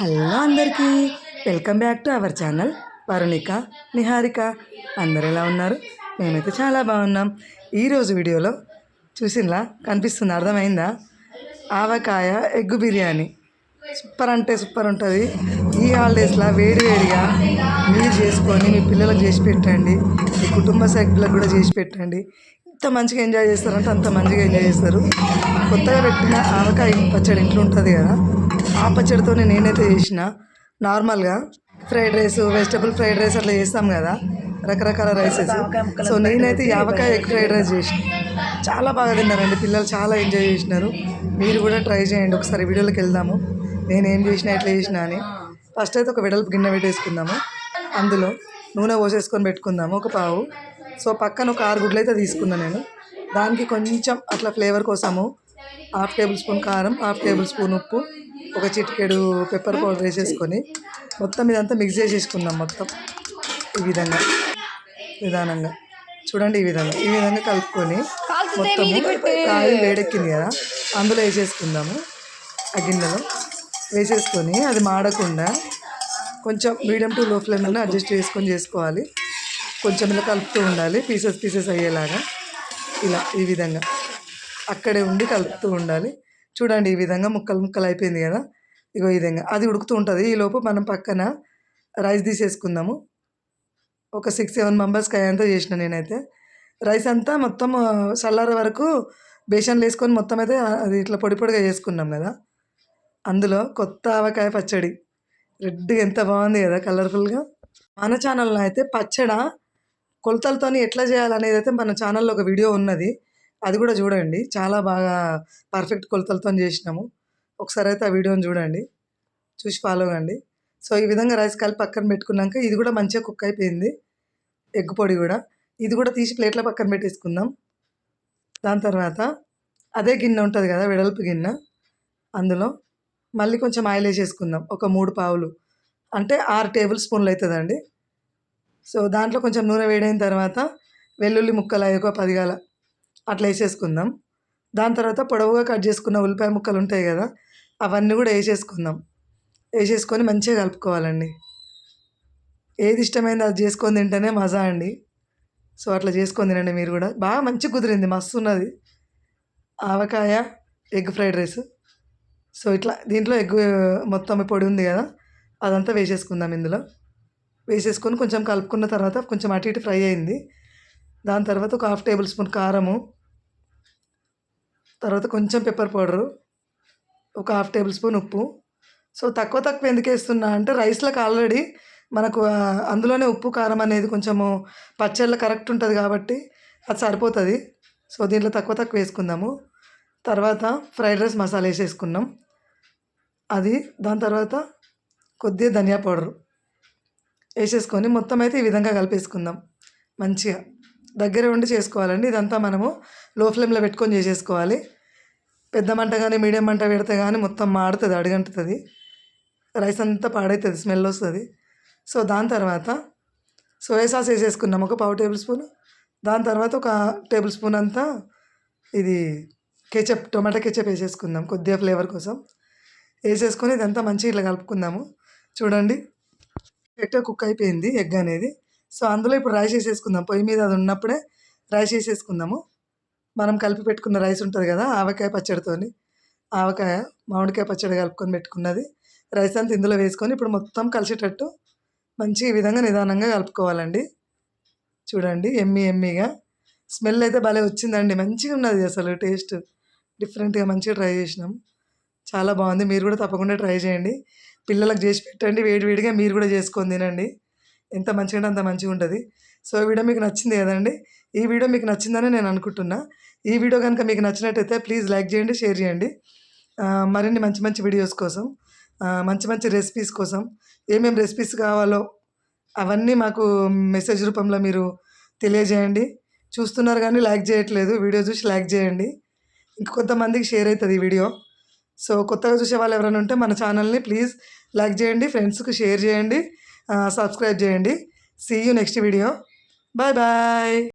Hello అందరికీ welcome back to our channel Varunika Niharika. అందరు ఎలా ఉన్నారు? మేమైతే చాలా బాగున్నాం. ఈరోజు వీడియోలో చూసినలా కనిపిస్తుంది అర్థమైందా? ఆవకాయ ఎగ్గు బిర్యానీ. సూపర్ అంటే సూపర్ ఉంటుంది. ఈ హాలిడేస్లో వేడి వేడిగా మీరు చేసుకొని మీ పిల్లలకు చేసి పెట్టండి. మీ కుటుంబ సభ్యులకు కూడా చేసి పెట్టండి. ఎంత మంచిగా ఎంజాయ్ చేస్తారంటే అంత మంచిగా ఎంజాయ్ చేస్తారు. కొత్తగా పెట్టిన ఆవకాయ పచ్చడి ఇంట్లో ఉంటుంది కదా ఆ పచ్చడితో నేనైతే చేసిన. నార్మల్గా fried rice vegetable fried rice అట్లా చేస్తాం కదా రకరకాల రైసెస్ సో నేనైతే యావకాయ ఎగ్ ఫ్రైడ్ రైస్ చేసిన. చాలా బాగా తిన్నారండి పిల్లలు చాలా ఎంజాయ్ చేసినారు. మీరు కూడా ట్రై చేయండి ఒకసారి వీడియోలోకి వెళ్దాము. నేను ఏం చేసినా ఎట్లా చేసినా అని. ఫస్ట్ అయితే ఒక వెడల్పు గిన్నె పెట్టేసుకుందాము. అందులో నూనె పోసేసుకొని పెట్టుకుందాము ఒక పావు. సో పక్కన ఒక ఆరు గుడ్లు అయితే తీసుకున్నాను నేను. దానికి కొంచెం అట్లా ఫ్లేవర్ కోసము హాఫ్ టేబుల్ స్పూన్ కారం హాఫ్ టేబుల్ స్పూన్ ఉప్పు ఒక చిటికెడు పెప్పర్ పౌడర్ వేసేసుకొని మొత్తం ఇదంతా మిక్స్ చేసేసుకుందాం మొత్తం ఈ విధంగా నిదానంగా. చూడండి ఈ విధంగా ఈ విధంగా కలుపుకొని మొత్తము కాయి వేడెక్కింది కదా అందులో వేసేసుకుందాము. ఆ గిన్నెలో వేసేసుకొని అది మాడకుండా కొంచెం మీడియం టు లో ఫ్లేమ్లోనే అడ్జస్ట్ చేసుకొని చేసుకోవాలి. కొంచెం ఇలా కలుపుతూ ఉండాలి. పీసెస్ పీసెస్ అయ్యేలాగా ఇలా ఈ విధంగా అక్కడే ఉండి కలుపుతూ ఉండాలి. చూడండి ఈ విధంగా ముక్కలు ముక్కలు అయిపోయింది కదా? ఇగో ఈ విధంగా. అది ఉడుకుతూ ఉంటుంది. ఈలోపు మనం పక్కన రైస్ తీసేసుకుందాము. ఒక సిక్స్ సెవెన్ మెంబర్స్కి అయ్యేంత చేసిన నేనైతే. రైస్ అంతా మొత్తం చల్లార వరకు బేసన్లు వేసుకొని మొత్తం అయితే అది ఇట్లా పొడి పొడిగా చేసుకున్నాం కదా? అందులో కొత్త ఆవకాయ పచ్చడి. రెడ్గా ఎంత బాగుంది కదా కలర్ఫుల్గా. మన ఛానల్లో అయితే పచ్చడ కొలతలతోని ఎట్లా చేయాలనేది అయితే మన ఛానల్లో ఒక వీడియో ఉన్నది అది కూడా చూడండి. చాలా బాగా పర్ఫెక్ట్ కొలతలతో చేసినాము. ఒకసారి అయితే ఆ వీడియోని చూడండి. చూసి ఫాలో కండి. సో ఈ విధంగా రైస్ కలిపి పక్కన పెట్టుకున్నాక ఇది కూడా మంచిగా కుక్ అయిపోయింది. ఎగ్ పొడి కూడా. ఇది కూడా తీసి ప్లేట్లో పక్కన పెట్టేసుకుందాం. దాని తర్వాత అదే గిన్నె ఉంటుంది కదా వెడల్పు గిన్నె. అందులో మళ్ళీ కొంచెం ఆయిల్ వేసేసుకుందాం. ఒక మూడు పావులు. అంటే ఆరు టేబుల్ స్పూన్లు అవుతుందండి. సో దాంట్లో కొంచెం నూనె వేడైన తర్వాత వెల్లుల్లి ముక్కలు అవి ఒక పదిగాల అట్లా వేసేసుకుందాం. దాని తర్వాత పొడవుగా కట్ చేసుకున్న ఉల్లిపాయ ముక్కలు ఉంటాయి కదా అవన్నీ కూడా వేసేసుకుందాం. వేసేసుకొని మంచిగా కలుపుకోవాలండి. ఏది ఇష్టమైంది అది చేసుకొని తింటేనే మజా అండి. సో అట్లా చేసుకొని తినండి మీరు కూడా. బాగా మంచి కుదిరింది మస్తు ఉన్నది. Avakaya egg fried rice. So ఇట్లా దీంట్లో ఎగ్ మొత్తం పొడి ఉంది కదా అదంతా వేసేసుకుందాం ఇందులో. వేసేసుకొని కొంచెం కలుపుకున్న తర్వాత కొంచెం అటు ఇటు ఫ్రై అయింది. దాని తర్వాత ఒక హాఫ్ టేబుల్ స్పూన్ కారము తర్వాత కొంచెం పెప్పర్ పౌడరు ఒక హాఫ్ టేబుల్ స్పూన్ ఉప్పు. సో తక్కువ తక్కువ ఎందుకు వేస్తున్నా అంటే రైస్లకు ఆల్రెడీ మనకు అందులోనే ఉప్పు కారం అనేది కొంచెము పచ్చళ్ళ కరెక్ట్ ఉంటుంది కాబట్టి అది సరిపోతుంది. సో దీంట్లో తక్కువ తక్కువ వేసుకుందాము. తర్వాత ఫ్రైడ్ రైస్ మసాలా వేసేసుకున్నాం. అది దాని తర్వాత కొద్దిగా ధనియా పౌడర్. వేసేసుకొని మొత్తం అయితే ఈ విధంగా కలిపేసుకుందాం. మంచిగా. దగ్గర ఉండి చేసుకోవాలండి. ఇదంతా మనము లో ఫ్లేమ్లో పెట్టుకొని చేసేసుకోవాలి. పెద్ద మంట కానీ మీడియం మంట పెడితే కానీ మొత్తం మాడుతుంది అడుగంటుతుంది. రైస్ అంతా పాడవుతుంది స్మెల్ వస్తుంది. సో దాని తర్వాత సోయా సాస్ వేసేసుకున్నాం. ఒక పావు టేబుల్ స్పూన్. దాని తర్వాత ఒక టేబుల్ స్పూన్ అంతా ఇది కెచప్ టొమాటో కెచప్ వేసేసుకుందాం కొద్దిగా ఫ్లేవర్ కోసం. వేసేసుకొని ఇదంతా మంచిగా ఇట్లా కలుపుకుందాము. చూడండి. పెట్టే కుక్ అయిపోయింది ఎగ్ అనేది. సో అందులో ఇప్పుడు రైస్ వేసేసుకుందాం పొయ్యి మీద అది ఉన్నప్పుడే రైస్ వేసేసుకుందాము మనం కలిపి పెట్టుకున్న రైస్ ఉంటుంది కదా ఆవకాయ పచ్చడితోని. ఆవకాయ మామిడికాయ పచ్చడి కలుపుకొని పెట్టుకున్నది. రైస్ అంతా ఇందులో వేసుకొని ఇప్పుడు మొత్తం కలిసేటట్టు మంచి విధంగా నిదానంగా కలుపుకోవాలండి. చూడండి ఎమ్మి ఎమ్మిగా. స్మెల్ అయితే భలే వచ్చిందండి. మంచిగా ఉన్నది అసలు టేస్ట్. డిఫరెంట్గా మంచిగా ట్రై చేసినాం. చాలా బాగుంది. మీరు కూడా తప్పకుండా ట్రై చేయండి. పిల్లలకు చేసి పెట్టండి వేడి వేడిగా మీరు కూడా చేసుకొని తినండి. ఎంత మంచిగా అంత మంచిగా ఉంటుంది. సో ఈ వీడియో మీకు నచ్చింది కదండి? ఈ వీడియో మీకు నచ్చిందని నేను అనుకుంటున్నా. ఈ వీడియో కనుక మీకు నచ్చినట్టయితే ప్లీజ్ లైక్ చేయండి షేర్ చేయండి. మరిన్ని మంచి మంచి వీడియోస్ కోసం మంచి మంచి రెసిపీస్ కోసం ఏమేమి రెసిపీస్ కావాలో అవన్నీ మాకు మెసేజ్ రూపంలో మీరు తెలియజేయండి. చూస్తున్నారు కానీ లైక్ చేయట్లేదు వీడియో చూసి లైక్ చేయండి. ఇంకొంతమందికి షేర్ అవుతుంది ఈ వీడియో. సో కొత్తగా చూసే వాళ్ళు ఎవరైనా ఉంటే మన ఛానల్ని ప్లీజ్ లైక్ చేయండి ఫ్రెండ్స్కి షేర్ చేయండి సబ్స్క్రైబ్ చేయండి. See you next video bye bye